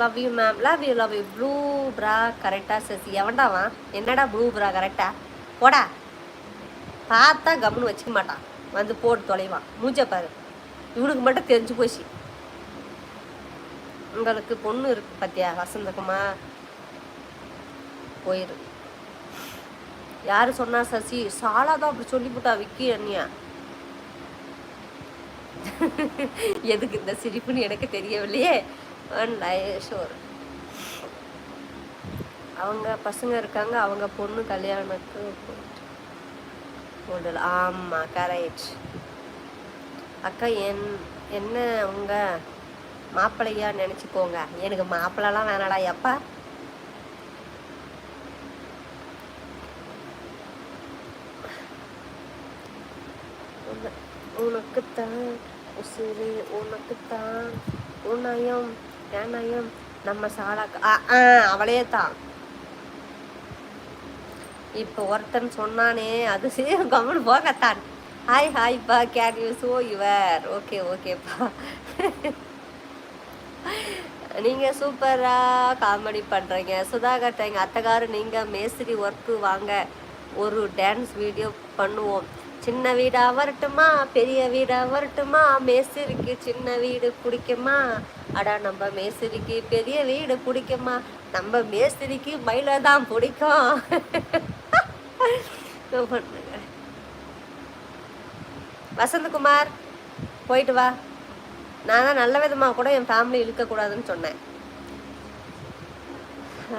Love you ma'am love you love you blue ப்ரா கரெக்டாக சசி எவன்டாவா என்னடா ப்ளூ ப்ரா கரெக்டா போடா. பார்த்தா கம்னு வச்சுக்க மாட்டான். வந்து போட்டு தொலைவான். மூஞ்ச பாரு. இவனுக்கு மட்டும் தெரிஞ்சு போச்சு. உங்களுக்கு பொண்ணு இருக்கு பத்தியா வசந்தகுமார்? போயிரு. யாரு சொன்னா சசி? சாலா தான் அப்படி சொல்லிவிட்டா விக்கி அண்ணியா? எதுக்கு இந்த சிரிப்புன்னு எனக்கு தெரியவில்லையே. ஷோர் அவங்க பசங்க இருக்காங்க அவங்க பொண்ணு கல்யாணத்துக்கு போடல ஆமாம் கரெக்ட் அக்கா என் என்ன உங்கள் மாப்பிள்ளையா நினச்சிக்கோங்க. எனக்கு மாப்பிள்ளலாம் வேணாடா எப்பா? உனக்குத்தான் உசிறு உனக்குத்தான் உன்னயம் ஏனயம் நம்ம சாலா அவளே தான் இப்போ ஒருத்தன் சொன்னானே அது சரி கம்முன்னு போகத்தான். Hi ஹாய்ப்பா can you show your okay ஓகேப்பா நீங்கள் சூப்பராக காமெடி பண்ணுறீங்க சுதாகர் எங்கள் அத்தைக்காரு நீங்கள் மேஸ்திரி ஒர்க்கு வாங்க. ஒரு டான்ஸ் வீடியோ பண்ணுவோம். சின்ன வீடாக வரட்டுமா? பெரிய வீடாக வரட்டுமா? மேஸ்திரிக்கு சின்ன வீடு பிடிக்குமா? அடா நம்ம மேஸ்திரிக்கு பெரிய வீடு பிடிக்குமா? நம்ம மேஸ்திரிக்கு மயிலை தான் பிடிக்கும். பண்ணுங்க வசந்தகுமார் போயிட்டு வா. நான் தான் நல்ல விதமாக கூட என் ஃபேமிலி இழுக்கக்கூடாதுன்னு சொன்னேன்.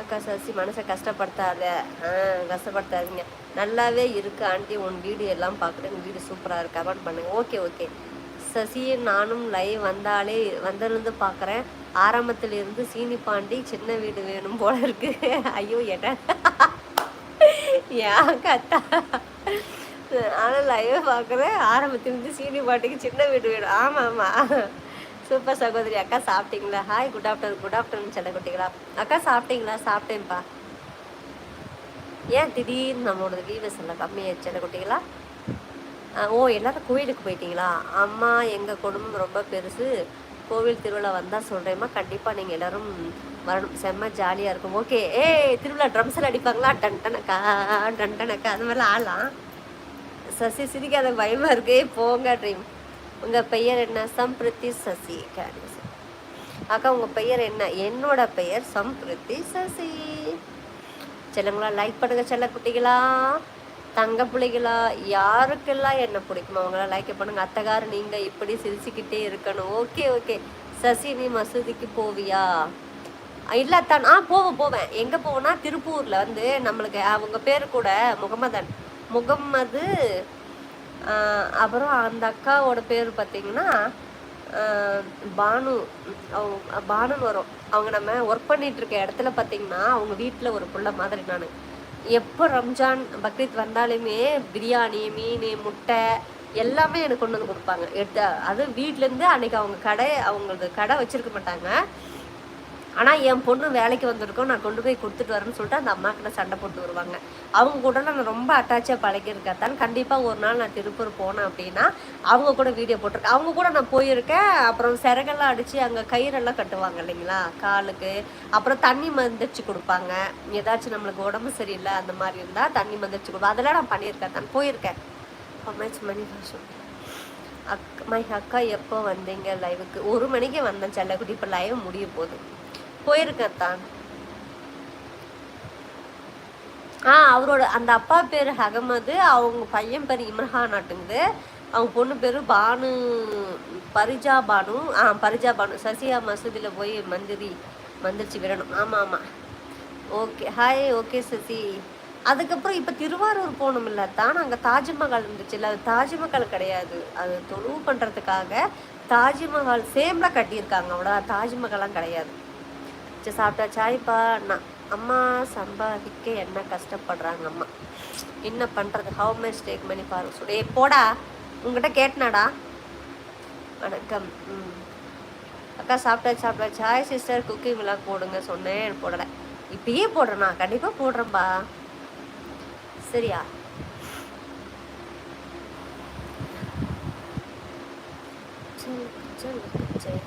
அக்கா சசி மனசை கஷ்டப்படுத்தாத. ஆ கஷ்டப்படுத்தாதீங்க. நல்லாவே இருக்கு ஆண்டி. உன் வீடு எல்லாம் பார்க்குறேன் வீடு சூப்பராக இருக்கு. கமெண்ட் பண்ணுங்க. ஓகே ஓகே சசி நானும் லைவ் வந்தாலே வந்திருந்து பார்க்குறேன். ஆரம்பத்தில் இருந்து சீனி பாண்டி சின்ன வீடு வேணும் போல இருக்கு. ஐயோ ஏட்டா. ஏன் கத்தா? ஆனால் லைவ் பார்க்குறேன். ஆரம்பத்திலிருந்து சீனி பாண்டிக்கு சின்ன வீடு வேணும். ஆமாம் ஆமாம் சூப்பர் சகோதரி அக்கா சாப்பிட்டீங்களா? Hi good afternoon good afternoon செல்ல குட்டிங்களா அக்கா சாப்பிட்டீங்களா? சாப்பிட்டேன்ப்பா. ஏன் திடீர்னு நம்மளோட வீவஸ் எல்லாம் கம்மியாச்சு செல்ல குட்டிங்களா ஓ எல்லாரும் கோயிலுக்கு போயிட்டீங்களா? அம்மா எங்கள் குடும்பம் ரொம்ப பெருசு. கோவில் திருவிழா வந்தால் சொல்கிறேம்மா கண்டிப்பாக நீங்கள் எல்லோரும் வரணும். செம்ம ஜாலியாக இருக்கும். ஓகே. ஏ திருவிழா ட்ரம்ஸ் எல்லாம் அடிப்பாங்களா? டன் டனக்கா டன் டனக்கா. அது மாதிரிலாம் ஆடலாம். சசி சிரிக்காத பயமாக இருக்கு. போங்க ட்ரீம். உங்கள் பெயர் என்ன? சம்பிருத்தி சசி. அக்கா உங்கள் பெயர் என்ன? என்னோட பெயர் சம்பிருத்தி சசி. செல்லங்களா லைக் பண்ணுங்க செல்ல குட்டிகளா. தங்க பிள்ளைகளா யாருக்கெல்லாம் என்ன பிடிக்குமோ அவங்களாம் லைக் பண்ணுங்க. அத்தகார நீங்கள் இப்படி சிரிச்சுக்கிட்டே இருக்கணும். ஓகே ஓகே சசி நீ மசூதிக்கு போவியா? இல்லாத்தான் ஆ போவேன் போவேன். எங்கே போவேன்னா திருப்பூரில் வந்து நம்மளுக்கு அவங்க பேர் கூட முகமதன். முகம்மது அப்புறம் அந்த அக்காவோட பேர் பார்த்தீங்கன்னா பானு. அவங்க பானுன்னு வரும். அவங்க நம்ம ஒர்க் பண்ணிட்டு இருக்க இடத்துல பார்த்தீங்கன்னா அவங்க வீட்டில் ஒரு பிள்ளை மாதிரி நான். எப்போ ரம்ஜான் பக்ரீத் வந்தாலுமே பிரியாணி மீன் முட்டை எல்லாமே எனக்கு கொண்டு வந்து கொடுப்பாங்க. எடுத்து அது வீட்டிலேருந்து அன்னைக்கு அவங்க கடை அவங்களுக்கு கடை வச்சிருக்க மாட்டாங்க. ஆனால் என் பொண்ணு வேலைக்கு வந்திருக்கோம் நான் கொண்டு போய் கொடுத்துட்டு வரேன்னு சொல்லிட்டு அந்த அம்மாக்கிட்ட சண்டை போட்டு வருவாங்க. அவங்க கூட நான் ரொம்ப அட்டாச்சாக பழகியிருக்கத்தான் கண்டிப்பாக ஒரு நாள் நான் திருப்பூர் போனேன் அப்படின்னா அவங்க கூட வீடியோ போட்டிருக்கேன். அவங்க கூட நான் போயிருக்கேன் அப்புறம் சிறகெல்லாம் அடித்து அங்கே கயிறெல்லாம் கட்டுவாங்க இல்லைங்களா? காலுக்கு. அப்புறம் தண்ணி மந்திரிச்சு கொடுப்பாங்க. ஏதாச்சும் நம்மளுக்கு உடம்பு சரியில்லை அந்த மாதிரி இருந்தால் தண்ணி மந்திரிச்சு கொடுப்போம் அதெல்லாம் நான் பண்ணியிருக்கேன் தான் போயிருக்கேன். மணி அக் மை அக்கா எப்போ வந்தீங்க லைவுக்கு ஒரு மணிக்கு வந்தேன் செல்லக்குட்டி. இப்போ லைவ் முடிய போகுது. போயிருக்கத்தான். ஆ அவரோட அந்த அப்பா பேர் அகமது அவங்க பையன் பேர் இம்ரஹான் நாட்டுங்குது. அவங்க பொண்ணு பேர் பானு பரிஜா பானு ஆ பரிஜா பானு. சசியா மசூதியில் போய் மந்திரி மந்திரிச்சு விடணும். ஆமாம் ஆமாம் ஓகே ஹாய் ஓகே சசி. அதுக்கப்புறம் இப்போ திருவாரூர் போகணும் இல்லை தான்? அங்கே தாஜ்மஹால் இருந்துச்சு இல்லை அது தாஜ்மஹால் கிடையாது. அது தொழுவு பண்ணுறதுக்காக தாஜ்மஹால் சேமில் கட்டியிருக்காங்க. அவ்வளோ தாஜ்மஹாலாம் கிடையாது. சரி சாப்பிட்டாச்சா இப்போ நான் அம்மா சம்பாதிக்க என்ன கஷ்டப்படுறாங்க அம்மா? என்ன பண்ணுறது ஹவு மச் டேக் மணி பாருங்க சுடே போடா. உங்ககிட்ட கேட்டனாடா. வணக்கம். ம். அக்கா சாப்பிட்டாச்சு சாப்பிட்டா. சாய் சிஸ்டர் குக்கிங் விழா போடுங்க சொன்னேன். போடலை. இப்பயே போடுறேண்ணா கண்டிப்பாக போடுறேன்பா. சரியா? சரி சரி.